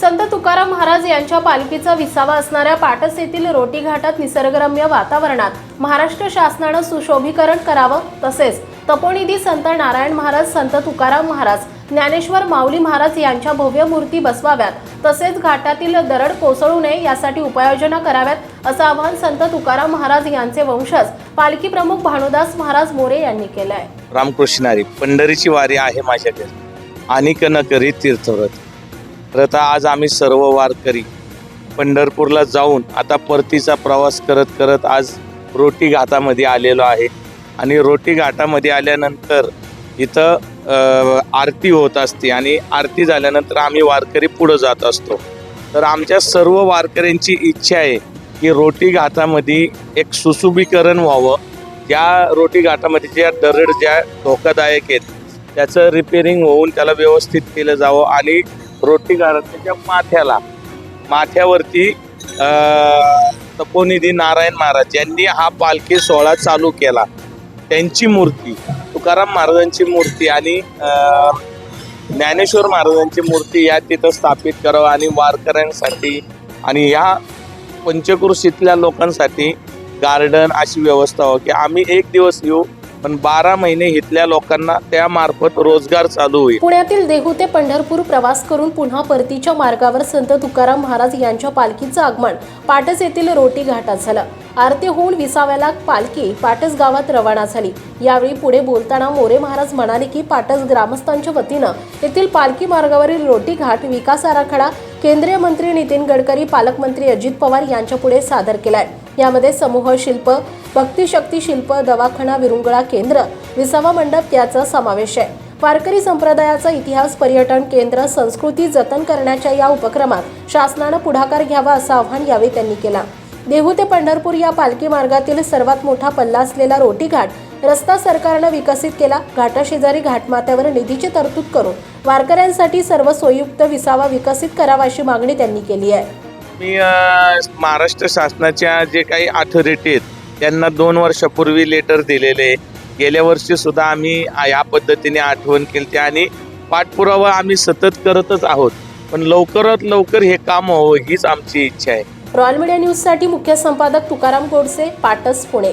संत तुकाराम महाराज यांच्या पालखीचा विसावा असणाऱ्या पाटस येथील रोटी घाटात निसर्गरम्य वातावरणात महाराष्ट्र शासनानं सुशोभीकरण करावं तसेच तपोनिधी संत नारायण महाराज संत तुकाराम महाराज ज्ञानेश्वर माऊली महाराज यांच्या भव्य मूर्ती बसवाव्यात. तसेच घाटातील दरड कोसळू नये यासाठी उपाययोजना कराव्यात असं आवाहन संत तुकाराम महाराज यांचे वंशज पालखी प्रमुख भानुदास महाराज मोरे यांनी केलं आहे रामकृष्णारी पंढरीची वारी आहे माझ्याकडे. आणि कनकरी तीर्थव्रत. तर आता आज आम्ही सर्व वारकरी पंढरपूरला जाऊन आता परतीचा प्रवास करत करत आज रोटी घाटामध्ये आलेलो आहे. आणि रोटी घाटामध्ये आल्यानंतर इथं आरती होत असते आणि आरती झाल्यानंतर आम्ही वारकरी पुढं जात असतो. तर आमच्या सर्व वारकऱ्यांची इच्छा आहे की रोटी घाटामध्ये एक सुशोभीकरण व्हावं. या रोटी घाटामध्ये ज्या दरड ज्या धोकादायक आहेत त्याचं रिपेरिंग होऊन त्याला व्यवस्थित केलं जावं आणि रोटी घाटाच्या माथ्याला. माथ्यावरती तपोनिधी नारायण महाराज यांनी हा पालखी सोहळा चालू केला. त्यांची मूर्ती तुकाराम महाराजांची मूर्ती आणि ज्ञानेश्वर महाराजांची मूर्ती या तिथं स्थापित करावं आणि वारकऱ्यांसाठी आणि या पंचकृषीतल्या लोकांसाठी गार्डन अशी व्यवस्था हो की आम्ही एक दिवस येऊ पण बारा महिने इथल्या लोकांना त्यामार्फत रोजगार चालू होईल. पुण्यातील देहू ते पंढरपूर प्रवास करून पुन्हा परतीच्या मार्गावर संत तुकाराम महाराज यांच्या पालखीचं आगमन पाटस येथील रोटी घाटात झालं. आरती होऊन विसाव्याला पालखी पाटस गावात रवाना झाली. यावेळी पुढे बोलताना मोरे महाराज म्हणाले की पाटस ग्रामस्थांच्या वतीनं येथील पालखी मार्गावरील रोटी घाट विकास आराखडा केंद्रीय मंत्री नितीन गडकरी पालकमंत्री अजित पवार यांच्यापुढे सादर केलाय. यामध्ये समूह शिल्प भक्तिशक्ती शिल्प दवाखाना विरुंगळा केंद्र विसावा मंडप याचा समावेश आहे. वारकरी संप्रदायाचा इतिहास पर्यटन केंद्र संस्कृती जतन करण्याच्या या उपक्रमात शासनानं पुढाकार घ्यावा असं आव्हान यावेळी त्यांनी केलं. देहू ते पंढरपूर या पालखी मार्गातील सर्वात मोठा पल्ला असलेला रोटीघाट रस्ता सरकारनं विकसित केला घाटाशेजारी घाटमाथ्यावर निधीची तरतूद करून वारकऱ्यांसाठी सर्व सोयीयुक्त विसावा विकसित करावा अशी मागणी त्यांनी केली आहे. मी महाराष्ट्र शासनाच्या जे काही अथॉरिटी आहेत त्यांना दोन वर्षापूर्वी लेटर दिलेले. गेल्या वर्षी सुद्धा आम्ही या पद्धतीने आठवण केली आणि पाठपुरावा आम्ही सतत करतच आहोत. पण लवकरात लवकर हे काम व्हावं हीच आमची इच्छा आहे. रॉयल मीडिया न्यूजसाठी मुख्य संपादक तुकाराम गोडसे पाटस पुणे.